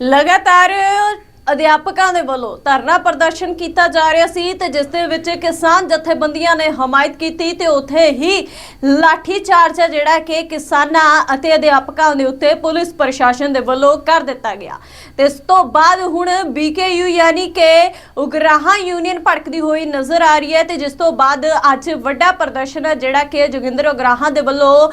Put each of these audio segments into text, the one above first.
ਲਗਾਤਾਰ ਅਧਿਆਪਕਾਂ ਦੇ ਵੱਲੋਂ ਧਰਨਾ ਪ੍ਰਦਰਸ਼ਨ ਕੀਤਾ ਜਾ ਰਿਹਾ ਸੀ ਤੇ ਜਿਸ ਦੇ ਵਿੱਚ ਕਿਸਾਨ ਜਥੇਬੰਦੀਆਂ ਨੇ ਹਮਾਇਤ ਕੀਤੀ ਤੇ ਉੱਥੇ ਹੀ ਲਾਠੀ ਚਾਰਜ ਹੈ ਜਿਹੜਾ ਕਿ ਕਿਸਾਨਾਂ ਅਤੇ ਅਧਿਆਪਕਾਂ ਦੇ ਉੱਤੇ ਪੁਲਿਸ ਪ੍ਰਸ਼ਾਸਨ ਦੇ ਵੱਲੋਂ ਕਰ ਦਿੱਤਾ ਗਿਆ। ਤੇ ਇਸ ਤੋਂ ਬਾਅਦ ਹੁਣ ਬੀਕੇਯੂ ਯਾਨੀ ਕਿ ਉਗਰਾਹਾਂ ਯੂਨੀਅਨ ਭੜਕਦੀ ਹੋਈ ਨਜ਼ਰ ਆ ਰਹੀ ਹੈ ਤੇ ਜਿਸ ਤੋਂ ਬਾਅਦ ਅੱਜ ਵੱਡਾ ਪ੍ਰਦਰਸ਼ਨ ਜਿਹੜਾ ਕਿ ਜੋਗਿੰਦਰ ਉਗਰਾਹਾਂ ਦੇ ਵੱਲੋਂ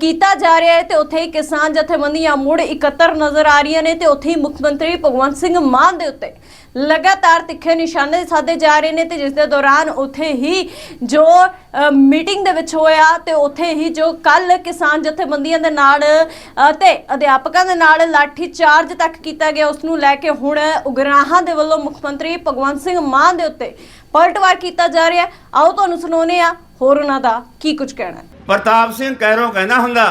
ਕੀਤਾ ਜਾ ਰਿਹਾ ਹੈ ਤੇ ਉੱਥੇ ਹੀ ਕਿਸਾਨ ਜਥੇਬੰਦੀਆਂ ਮੁੜ ਇਕੱਤਰ ਨਜ਼ਰ ਆ ਰਹੀਆਂ ਨੇ ਤੇ ਉੱਥੇ ਹੀ ਮੁੱਖ ਮੰਤਰੀ ਭਗਵੰਤ ਸਿੰਘ ਮਾਨ ਦੇ ਉੱਤੇ। ਲਗਾਤਾਰ ਤਿੱਖੇ ਨਿਸ਼ਾਨੇ ਸਾਧੇ ਜਾ ਰਹੇ ਨੇ ਤੇ ਜਿਸ ਦੇ ਦੌਰਾਨ ਉੱਥੇ ਹੀ ਜੋ ਮੀਟਿੰਗ ਦੇ ਵਿੱਚ ਹੋਇਆ ਤੇ ਉੱਥੇ ਹੀ ਜੋ ਕੱਲ ਕਿਸਾਨ ਜਥੇਬੰਦੀਆਂ ਦੇ ਨਾਲ ਤੇ ਅਧਿਆਪਕਾਂ ਦੇ ਨਾਲ ਲਾਠੀ ਚਾਰਜ ਤੱਕ ਕੀਤਾ ਗਿਆ, ਉਸ ਨੂੰ ਲੈ ਕੇ ਹੁਣ ਉਗਰਾਹਾਂ ਦੇ ਵੱਲੋਂ ਮੁੱਖ ਮੰਤਰੀ ਭਗਵੰਤ ਸਿੰਘ ਮਾਨ ਦੇ ਉੱਤੇ ਪਲਟਵਾਰ ਕੀਤਾ ਜਾ ਰਿਹਾ। ਆਓ ਤੁਹਾਨੂੰ ਸੁਣਾਉਂਦੇ ਆ ਹੋਰ ਉਹਨਾਂ ਦਾ ਕੀ ਕੁਝ ਕਹਿਣਾ ਪ੍ਰਤਾਪ ਸਿੰਘ ਕਹਿਰੋਂ ਕਹਿੰਦਾ ਹੁੰਦਾ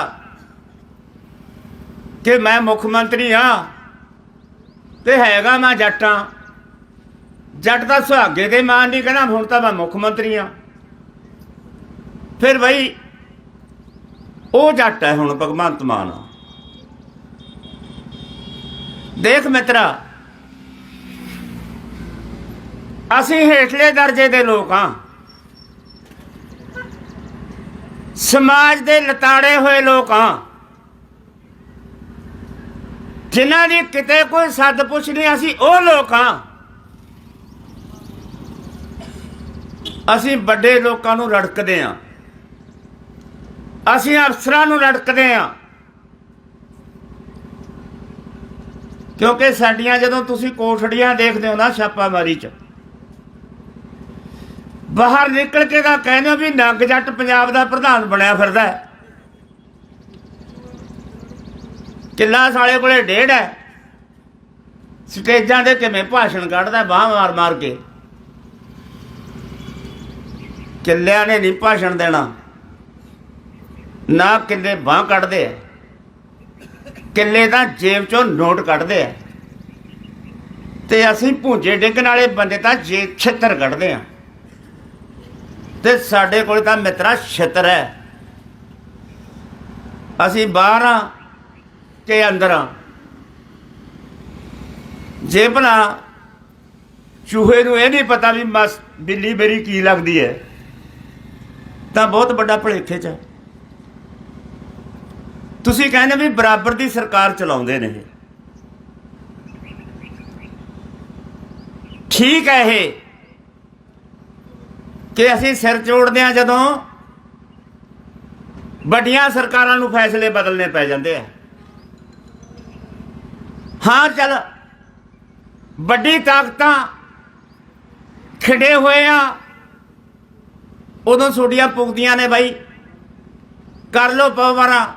ਕਿ ਮੈਂ ਮੁੱਖ ਮੰਤਰੀ ਆ ਤੇ ਹੈਗਾ ਮੈਂ ਜੱਟਾਂ। ਜੱਟ ਦਾ ਸੁਹਾਗੇ ਦੇ ਮਾਨ ਨਹੀਂ ਕਹਿੰਦਾ ਹੁਣ ਤਾਂ ਮੈਂ ਮੁੱਖ ਮੰਤਰੀ ਆ ਫਿਰ ਬਈ, ਉਹ ਜੱਟ ਹੈ ਹੁਣ ਭਗਵੰਤ ਮਾਨ। ਦੇਖ ਮਿੱਤਰਾ, ਅਸੀਂ ਹੇਠਲੇ ਦਰਜੇ ਦੇ ਲੋਕ ਹਾਂ। ਸਮਾਜ ਦੇ ਲਤਾੜੇ ਹੋਏ ਲੋਕ ਹਾਂ। ਜਿਨ੍ਹਾਂ ਦੀ ਕਿਤੇ ਕੋਈ ਸੱਦ ਪੁੱਛ ਨਹੀਂ, ਅਸੀਂ ਉਹ ਲੋਕ ਹਾਂ। ਅਸੀਂ ਵੱਡੇ ਲੋਕਾਂ ਨੂੰ ਰੜਕਦੇ ਹਾਂ। ਅਸੀਂ ਅਫਸਰਾਂ ਨੂੰ ਰੜਕਦੇ ਹਾਂ। ਕਿਉਂਕਿ ਸਾਡੀਆਂ ਜਦੋਂ ਤੁਸੀਂ ਕੋਠੜੀਆਂ ਦੇਖਦੇ ਹੋ ਨਾ ਛਾਪਾਮਾਰੀ 'ਚ, ਬਾਹਰ ਨਿਕਲ ਕੇ ਤਾਂ ਕਹਿੰਦੇ ਹੋ ਵੀ ਨੰਗ ਜੱਟ ਪੰਜਾਬ ਦਾ ਪ੍ਰਧਾਨ ਬਣਿਆ ਫਿਰਦਾ ਹੈ। ਕਿੱਲਾ ਸਾਲੇ ਕੋਲੇ ਡੇਢ ਹੈ। ਸਟੇਜਾਂ 'ਤੇ ਕਿਵੇਂ ਭਾਸ਼ਣ ਕੱਢਦਾ ਬਾਹ ਮਾਰ ਮਾਰ ਕੇ। ਕਿੱਲਿਆਂ ਨੇ ਨਹੀਂ ਭਾਸ਼ਣ ਦੇਣਾ। ਨਾ ਕਿੱਲੇ ਬਾਹ ਕੱਢਦੇ ਆ। ਕਿੱਲੇ ਤਾਂ ਜੇਬ ਚੋਂ ਨੋਟ ਕੱਢਦੇ ਆ। ਤੇ ਅਸੀਂ ਭੁੰਜੇ ਡਿੱਗਣ ਵਾਲੇ ਬੰਦੇ ਤਾਂ ਜੇਬ ਛਿੱਤਰ ਕੱਢਦੇ ਆ। ਤੇ ਸਾਡੇ ਕੋਲ ਤਾਂ ਮਿੱਤਰਾ ਛਿੱਤਰ ਹੈ। ਅਸੀਂ ਬਾਹਰ ਆ ਕਿ ਅੰਦਰ ਆ। ਜੇ ਭਲਾ ਚੂਹੇ ਨੂੰ ਇਹ ਨਹੀਂ ਪਤਾ ਵੀ ਮਸ ਬਿੱਲੀ ਮੇਰੀ ਕੀ ਲੱਗਦੀ ਹੈ, ਤਾਂ ਬਹੁਤ ਵੱਡਾ ਭਲੇਖੇ ਚ ਤੁਸੀਂ ਕਹਿੰਦੇ ਵੀ ਬਰਾਬਰ ਦੀ ਸਰਕਾਰ ਚਲਾਉਂਦੇ ਨੇ ਇਹ। ਠੀਕ ਹੈ ਇਹ ਕਿ ਅਸੀਂ ਸਿਰ ਚੋੜਦੇ ਆ ਜਦੋਂ ਵੱਡੀਆਂ ਸਰਕਾਰਾਂ ਨੂੰ ਫੈਸਲੇ ਬਦਲਨੇ ਪੈ ਜਾਂਦੇ ਆ। ਹਾਂ, ਚੱਲ। ਵੱਡੀ ਤਾਕਤਾਂ ਖਿੜੇ ਹੋਏ ਆ। ਉਦੋਂ ਛੋਟੀਆਂ ਪੁੱਗਦੀਆਂ ਨੇ ਬਾਈ। ਕਰ ਲੋ ਪਵਾਰਾ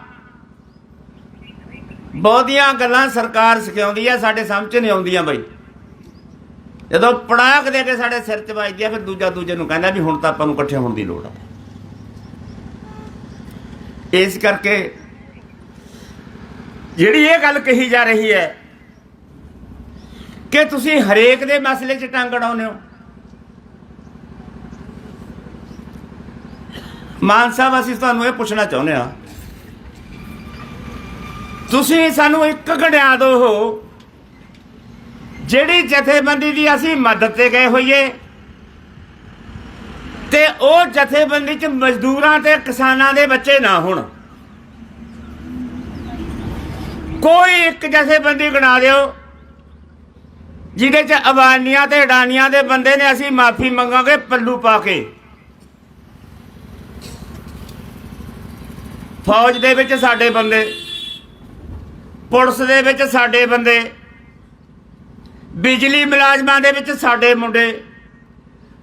ਬਹੁਤੀਆਂ ਗੱਲਾਂ ਸਰਕਾਰ ਸਿਖਾਉਂਦੀ ਆ, ਸਾਡੇ ਸਮਝ ਨਹੀਂ ਆਉਂਦੀਆਂ ਬਾਈ। ਜਦੋਂ ਪੜਾਕ ਦੇ ਕੇ ਸਾਡੇ ਸਿਰ 'ਚ ਵੱਜਦੀ ਆ, ਫਿਰ ਦੂਜਾ ਦੂਜੇ ਨੂੰ ਕਹਿੰਦਾ ਵੀ ਹੁਣ ਤਾਂ ਆਪਾਂ ਨੂੰ ਇਕੱਠੇ ਹੋਣ ਦੀ ਲੋੜ ਆ। ਇਸ ਕਰਕੇ ਜਿਹੜੀ ਇਹ ਗੱਲ ਕਹੀ ਜਾ ਰਹੀ ਹੈ ਕਿ ਤੁਸੀਂ ਹਰੇਕ ਦੇ ਮਸਲੇ 'ਚ ਟੰਗ ਅੜਾਉਂਦੇ ਹੋ? ਮਾਨ ਸਾਹਿਬ, ਅਸੀਂ ਤੁਹਾਨੂੰ ਇਹ ਪੁੱਛਣਾ ਚਾਹੁੰਦੇ ਆ ਤੁਸੀਂ ਸਾਨੂੰ ਇੱਕ ਘੜਿਆ ਦੋ ਹੋ। ਜਿਹੜੀ ਜਥੇਬੰਦੀ ਦੀ ਅਸੀਂ ਮਦਦ ਤੇ ਗਏ ਹੋਈਏ, ਤੇ ਉਹ ਜਥੇਬੰਦੀ ਚ ਮਜ਼ਦੂਰਾਂ ਤੇ ਕਿਸਾਨਾਂ ਦੇ ਬੱਚੇ ਨਾ ਹੋਣ। ਕੋਈ ਇੱਕ ਜਥੇਬੰਦੀ ਗਣਾ ਦਿਓ। ਜਿਹਦੇ ਚ ਅਬਾਨੀਆਂ ਤੇ ਅਡਾਨੀਆਂ ਦੇ ਬੰਦੇ ਨੇ ਅਸੀਂ ਮਾਫੀ ਮੰਗਾਂਗੇ ਪੱਲੂ ਪਾ ਕੇ। ਫੌਜ ਦੇ ਵਿੱਚ ਸਾਡੇ ਬੰਦੇ, ਪੁਲਿਸ ਦੇ ਵਿੱਚ ਸਾਡੇ ਬੰਦੇ, ਬਿਜਲੀ ਮੁਲਾਜ਼ਮਾਂ ਦੇ ਵਿੱਚ ਸਾਡੇ ਮੁੰਡੇ,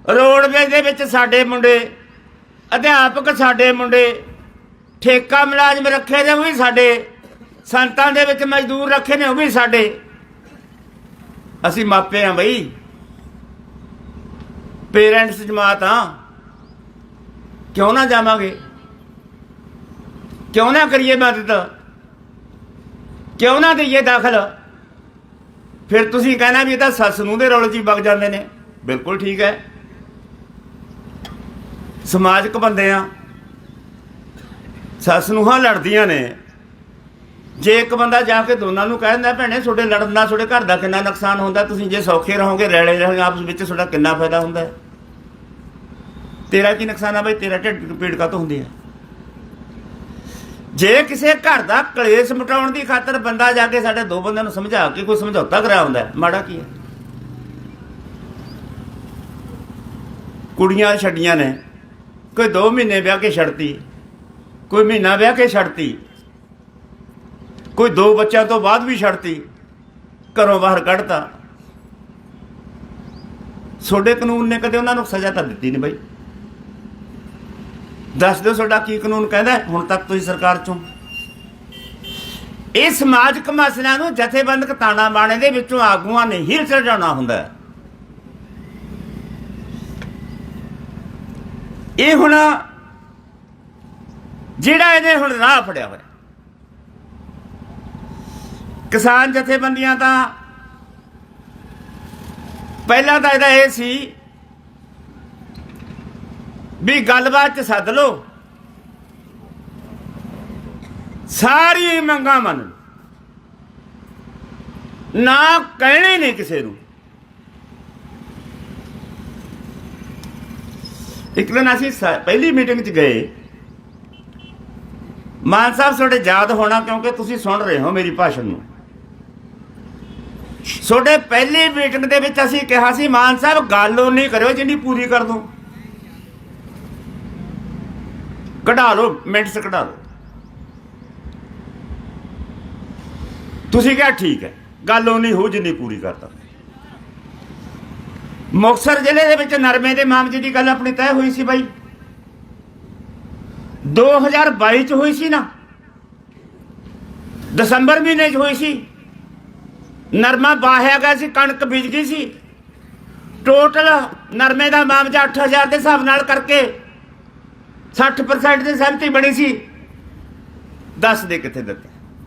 ਰੋਡਵੇਜ਼ ਦੇ ਵਿੱਚ ਸਾਡੇ ਮੁੰਡੇ, ਅਧਿਆਪਕ ਸਾਡੇ ਮੁੰਡੇ, ਠੇਕਾ ਮੁਲਾਜ਼ਮ ਰੱਖੇ ਨੇ ਉਹ ਵੀ ਸਾਡੇ, ਸੰਤਾਂ ਦੇ ਵਿੱਚ ਮਜ਼ਦੂਰ ਰੱਖੇ ਨੇ ਉਹ ਵੀ ਸਾਡੇ। ਅਸੀਂ ਮਾਪੇ ਆ ਬਈ। ਪੇਰੈਂਟਸ ਜਮਾਤ ਆ। ਕਿਉਂ ਨਾ ਜਾਵਾਂਗੇ? ਕਿਉਂ ਨਾ ਕਰੀਏ ਮਦਦ? ਕਿਉਂ ਨਾ ਦਈਏ ਦਾਖਲ? ਫਿਰ ਤੁਸੀਂ ਕਹਿਣਾ ਵੀ ਇਹ ਤਾਂ ਸੱਸ ਨੂੰ ਦੇ ਰੌਲੇ 'ਚ ਹੀ ਵਗ ਜਾਂਦੇ ਨੇ। ਬਿਲਕੁਲ ਠੀਕ ਹੈ। ਸਮਾਜਿਕ ਬੰਦੇ ਆ। ਸੱਸ ਨੂੰ ਹਾਂ ਲੜਦੀਆਂ ਨੇ। ਜੇ ਇੱਕ ਬੰਦਾ ਜਾ ਕੇ ਦੋਨਾਂ ਨੂੰ ਕਹਿ ਦਿੰਦਾ, ਭੈਣੇ, ਤੁਹਾਡੇ ਲੜਨ ਨਾਲ ਤੁਹਾਡੇ ਘਰ ਦਾ ਕਿੰਨਾ ਨੁਕਸਾਨ ਹੁੰਦਾ, ਤੁਸੀਂ ਜੇ ਸੌਖੇ ਰਹੋਗੇ, ਰੈਲੇ ਰਹੋਗੇ ਆਪਸ ਵਿੱਚ ਤੁਹਾਡਾ ਕਿੰਨਾ ਫਾਇਦਾ ਹੁੰਦਾ ਹੈ? ਤੇਰਾ ਕੀ ਨੁਕਸਾਨ ਆ ਬਈ? ਤੇਰਾ ਢਿੱਡ ਪੀੜ ਕਾ ਹੁੰਦੀ ਹੈ? ਜੇ ਕਿਸੇ ਘਰ ਦਾ ਕਲੇਸ਼ ਮਿਟਾਉਣ ਦੀ ਖਾਤਰ ਬੰਦਾ ਜਾ ਕੇ ਸਾਡੇ ਦੋ ਬੰਦਿਆਂ ਨੂੰ ਸਮਝਾ ਕੇ ਕੋਈ ਸਮਝੌਤਾ ਕਰਾਇਆ ਹੁੰਦਾ ਮਾੜਾ ਕੀ ਹੈ? ਕੁੜੀਆਂ ਛੱਡੀਆਂ ਨੇ, ਕੋਈ 2 ਮਹੀਨੇ ਵਿਆਹ ਕੇ ਛੱਡਤੀ, ਕੋਈ ਮਹੀਨਾ ਵਿਆਹ ਕੇ ਛੱਡਤੀ ਕੋਈ ਦੋ ਬੱਚਿਆਂ ਤੋਂ ਬਾਅਦ ਵੀ ਛੱਡਤੀ, ਘਰੋਂ ਬਾਹਰ ਕੱਢਤਾ। ਤੁਹਾਡੇ ਕਾਨੂੰਨ ਨੇ ਕਦੇ ਉਹਨਾਂ ਨੂੰ ਸਜ਼ਾ ਤਾਂ ਦਿੱਤੀ ਨਹੀਂ ਬਈ। ਦੱਸ ਦਿਓ ਤੁਹਾਡਾ ਕੀ ਕਾਨੂੰਨ ਕਹਿੰਦਾ ਹੁਣ ਤੱਕ ਤੁਸੀਂ ਸਰਕਾਰ ਚੋਂ। ਇਹ ਸਮਾਜਿਕ ਮਸਲਿਆਂ ਨੂੰ ਜਥੇਬੰਦਕ ਤਾਣਾ ਬਾਣੇ ਦੇ ਵਿੱਚੋਂ ਆਗੂਆਂ ਨੇ ਹੀ ਚੜਾਉਣਾ ਹੁੰਦਾ ਇਹ ਹੁਣ ਜਿਹੜਾ ਇਹਨੇ ਹੁਣ ਰਾਹ ਫੜਿਆ ਹੋਇਆ। ਕਿਸਾਨ ਜਥੇਬੰਦੀਆਂ ਤਾਂ ਪਹਿਲਾਂ ਤਾਂ ਇਹਦਾ ਇਹ ਸੀ ਵੀ ਗੱਲਬਾਤ ਚ ਸੱਦ ਲਓ। ਸਾਰੀ ਮੰਗਾਂ ਮੰਨ ਨਾ ਕਹਿਣੇ ਨਹੀਂ ਕਿਸੇ ਨੂੰ। ਇੱਕ ਦਿਨ ਅਸੀਂ ਸ- ਪਹਿਲੀ ਮੀਟਿੰਗ 'ਚ ਗਏ। ਮਾਨ ਸਾਹਿਬ, ਤੁਹਾਡੇ ਯਾਦ ਹੋਣਾ ਕਿਉਂਕਿ ਤੁਸੀਂ ਸੁਣ ਰਹੇ ਹੋ ਮੇਰੀ ਭਾਸ਼ਣ ਨੂੰ। ਤੁਹਾਡੇ ਪਹਿਲੀ ਮੀਟਿੰਗ ਦੇ ਵਿੱਚ ਅਸੀਂ ਕਿਹਾ ਸੀ, ਮਾਨ ਸਾਹਿਬ, ਗੱਲ ਉਹ ਨਹੀਂ ਕਰਿਓ ਜਿੰਨੀ ਪੂਰੀ ਕਰ ਦੋ। ਕਢਾ ਲਓ ਮਿੰਟਸ ਕਢਾ ਲਓ। ਤੁਸੀਂ ਕਿਹਾ ਠੀਕ ਹੈ, ਗੱਲ ਉਹ ਨਹੀਂ ਹੋ ਜਿੰਨੀ ਪੂਰੀ ਕਰਦਾ ਮੁਕਤਸਰ ਜ਼ਿਲ੍ਹੇ ਦੇ ਵਿੱਚ ਨਰਮੇ ਦੇ ਮਾਮਲੇ ਦੀ ਗੱਲ ਆਪਣੀ ਤੈਅ ਹੋਈ ਸੀ ਬਾਈ। 2022 ਚ ਹੋਈ ਸੀ ਨਾ। ਦਸੰਬਰ ਮਹੀਨੇ ਚ ਹੋਈ ਸੀ। ਨਰਮਾ ਬਾਹਿਆ ਗਿਆ ਸੀ, ਕਣਕ ਬੀਜ ਗਈ ਸੀ। ਟੋਟਲ ਨਰਮੇ ਦਾ ਮਾਮਜਾ 8000 ਦੇ ਹਿਸਾਬ ਨਾਲ ਕਰਕੇ 60% ਦੀ ਸਹਿਮਤੀ ਬਣੀ ਸੀ। ਦੱਸ ਦੇ ਕਿੱਥੇ ਦਿੱਤੇ?